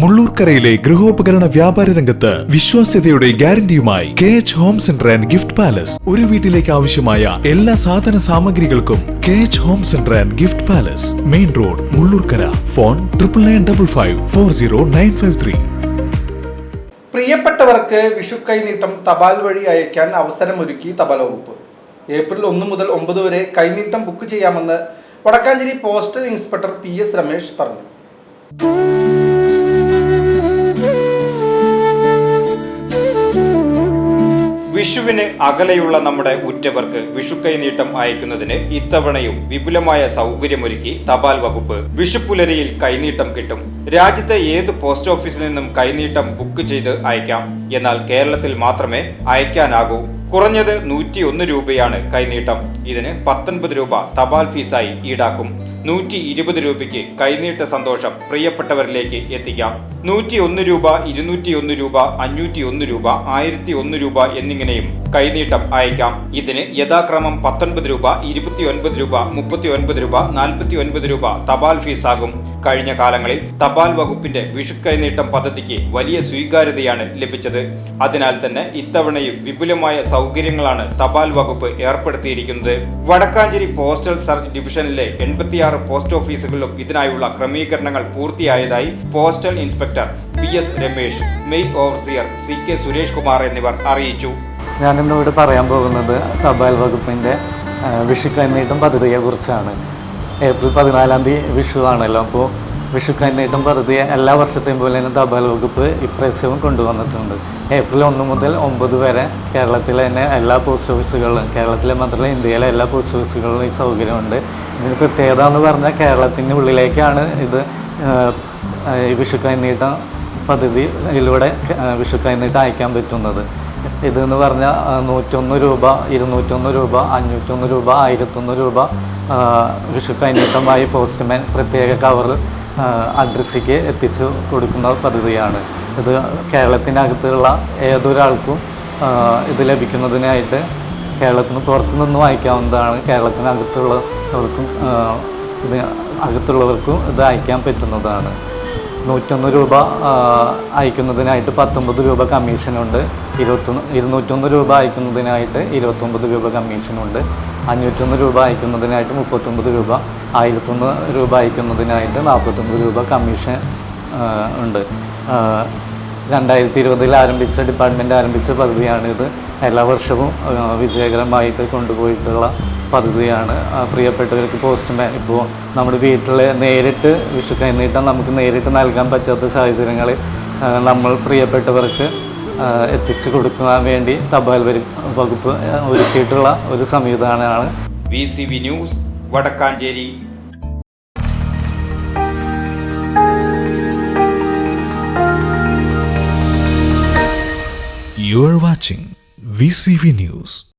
മുള്ളൂർക്കരയിലെ ഗൃഹോപകരണ വ്യാപാര രംഗത്ത് വിശ്വാസ്യതയുടെ ഗ്യാരണ്ടിയുമായി K H home centre and gift palace ഒരു വീട്ടിലേക്ക് ആവശ്യമായ എല്ലാ സാധന സാമഗ്രികൾക്കും K H home centre and gift palace main road Mullurkara. Phone triple nine double five four zero nine five three പ്രിയപ്പെട്ടവർക്ക് വിഷു കൈനീട്ടം തപാൽ വഴി അയക്കാൻ അവസരമൊരുക്കി തപാൽ വകുപ്പ്. ഏപ്രിൽ ഒന്ന് മുതൽ ഒമ്പത് വരെ കൈനീട്ടം ബുക്ക് ചെയ്യാമെന്ന് Vadakkanchery postal inspector P S Ramesh പറഞ്ഞു. വിഷുവിന് അകലെയുള്ള നമ്മുടെ ഉറ്റവർക്ക് വിഷുക്കൈനീട്ടം അയക്കുന്നതിന് ഇത്തവണയും വിപുലമായ സൗകര്യമൊരുക്കി തപാൽ വകുപ്പ് വിഷുപ്പുലരിയിൽ കൈനീട്ടം കിട്ടും. രാജ്യത്തെ ഏത് പോസ്റ്റ് ഓഫീസിൽ നിന്നും കൈനീട്ടം ബുക്ക് ചെയ്ത് അയക്കാം? എന്നാൽ കേരളത്തിൽ മാത്രമേ അയക്കാനാകൂ. കുറഞ്ഞത് നൂറ്റി ഒന്ന് രൂപയാണ് കൈനീട്ടം. ഇതിന് പത്തൊൻപത് രൂപ തപാൽ ഫീസായി ഈടാക്കും. നൂറ്റി ഇരുപത് രൂപയ്ക്ക് കൈനീട്ട സന്തോഷം പ്രിയപ്പെട്ടവരിലേക്ക് എത്തിക്കാം. നൂറ്റി ഒന്ന് രൂപ ഇരുന്നൂറ്റി ഒന്ന് രൂപ അഞ്ഞൂറ്റി ഒന്ന് രൂപ ആയിരത്തി ഒന്ന് രൂപ എന്നിങ്ങനെയും കൈനീട്ടം അയക്കാം. ഇതിന് യഥാക്രമം പത്തൊൻപത് രൂപ ഇരുപത്തി ഒൻപത് രൂപ മുപ്പത്തി ഒൻപത് രൂപ നാൽപ്പത്തി ഒൻപത് രൂപ തപാൽ ഫീസാകും. കഴിഞ്ഞ കാലങ്ങളിൽ തപാൽ വകുപ്പിന്റെ വിഷു കൈനീട്ടം പദ്ധതിക്ക് വലിയ സ്വീകാര്യതയാണ് ലഭിച്ചത്. അതിനാൽ തന്നെ ഇത്തവണയും വിപുലമായ സൗകര്യങ്ങളാണ് തപാൽ വകുപ്പ് ഏർപ്പെടുത്തിയിരിക്കുന്നത്. വടക്കാഞ്ചേരി പോസ്റ്റൽ സർച്ച് ഡിവിഷനിലെ എൺപത്തിയാറ് പോസ്റ്റ് ഓഫീസുകളിലും ഇതിനായുള്ള ക്രമീകരണങ്ങൾ പൂർത്തിയായതായി postal inspector P S Ramesh mail overseer C K Suresh Kumar എന്നിവർ അറിയിച്ചു. ഞാനിന്ന് ഇവിടെ പറയാൻ പോകുന്നത് തപാൽ വകുപ്പിന്റെ വിഷു പദ്ധതിയെ കുറിച്ചാണ് ഏപ്രിൽ പതിനാലാം തീയതി വിഷു ആണല്ലോ അപ്പോൾ വിഷു കൈനീട്ടം പദ്ധതി എല്ലാ വർഷത്തെയും പോലെ തന്നെ തപാൽ വകുപ്പ് ഇപ്രാവശ്യവും കൊണ്ടുവന്നിട്ടുണ്ട്. ഏപ്രിൽ ഒന്ന് മുതൽ ഒമ്പത് വരെ കേരളത്തിലെ തന്നെ എല്ലാ പോസ്റ്റ് ഓഫീസുകളിലും കേരളത്തിലെ മാത്രമല്ല ഇന്ത്യയിലെ എല്ലാ പോസ്റ്റ് ഓഫീസുകളിലും ഈ സൗകര്യമുണ്ട്. ഇതിന് പ്രത്യേകത എന്ന് പറഞ്ഞാൽ കേരളത്തിന്റെ ഉള്ളിലേക്കാണ് ഇത് ആ, ആ, ഈ വിഷുക്കായി നീട്ട പദ്ധതിയിലൂടെ കൈനീട്ടം അയക്കാൻ പറ്റുന്നത്. ഇതെന്ന് പറഞ്ഞാൽ നൂറ്റൊന്ന് രൂപ ഇരുന്നൂറ്റൊന്ന് രൂപ അഞ്ഞൂറ്റൊന്ന് രൂപ ആയിരത്തൊന്ന് രൂപ വിഷുക്കൈനീട്ടമായി പോസ്റ്റ്മാൻ പ്രത്യേക കവർ അഡ്രസ്സിക്ക് എത്തിച്ചു കൊടുക്കുന്ന പദ്ധതിയാണ്. ഇത് കേരളത്തിനകത്തുള്ള ഏതൊരാൾക്കും ഇത് ലഭിക്കുന്നതിനായിട്ട് കേരളത്തിന് പുറത്തു വായിക്കാവുന്നതാണ് കേരളത്തിനകത്തുള്ളവർക്കും ഇത് അകത്തുള്ളവർക്കും ഇത് അയക്കാൻ പറ്റുന്നതാണ്. നൂറ്റൊന്ന് രൂപ അയക്കുന്നതിനായിട്ട് പത്തൊമ്പത് രൂപ കമ്മീഷനുണ്ട്. ഇരുപത്തൊന്ന് ഇരുന്നൂറ്റൊന്ന് രൂപ അയക്കുന്നതിനായിട്ട് ഇരുപത്തൊമ്പത് രൂപ കമ്മീഷനുണ്ട്. അഞ്ഞൂറ്റൊന്ന് രൂപ അയക്കുന്നതിനായിട്ട് മുപ്പത്തൊമ്പത് രൂപ ആയിരത്തൊന്ന് രൂപ അയക്കുന്നതിനായിട്ട് നാൽപ്പത്തൊമ്പത് രൂപ കമ്മീഷൻ ഉണ്ട്. രണ്ടായിരത്തി ഇരുപതിൽ ആരംഭിച്ച ഡിപ്പാർട്ട്മെന്റ് ആരംഭിച്ച പദ്ധതിയാണിത്. എല്ലാ വർഷവും വിജയകരമായിട്ട് കൊണ്ടുപോയിട്ടുള്ള പദ്ധതിയാണ്. പ്രിയപ്പെട്ടവർക്ക് പോസ്റ്റ്മാൻ ഇപ്പോൾ നമ്മുടെ വീട്ടിൽ നേരിട്ട് വിഷു കൈനീട്ടം നമുക്ക് നേരിട്ട് നൽകാൻ പറ്റാത്ത സാഹചര്യങ്ങളിൽ ആ, നമ്മൾ പ്രിയപ്പെട്ടവർക്ക് എത്തിച്ചു കൊടുക്കാൻ വേണ്ടി തപാൽ വരും വകുപ്പ് ഒരുക്കിയിട്ടുള്ള ഒരു സംവിധാനമാണ് V C V news Vadakkanchery You are watching VCV News.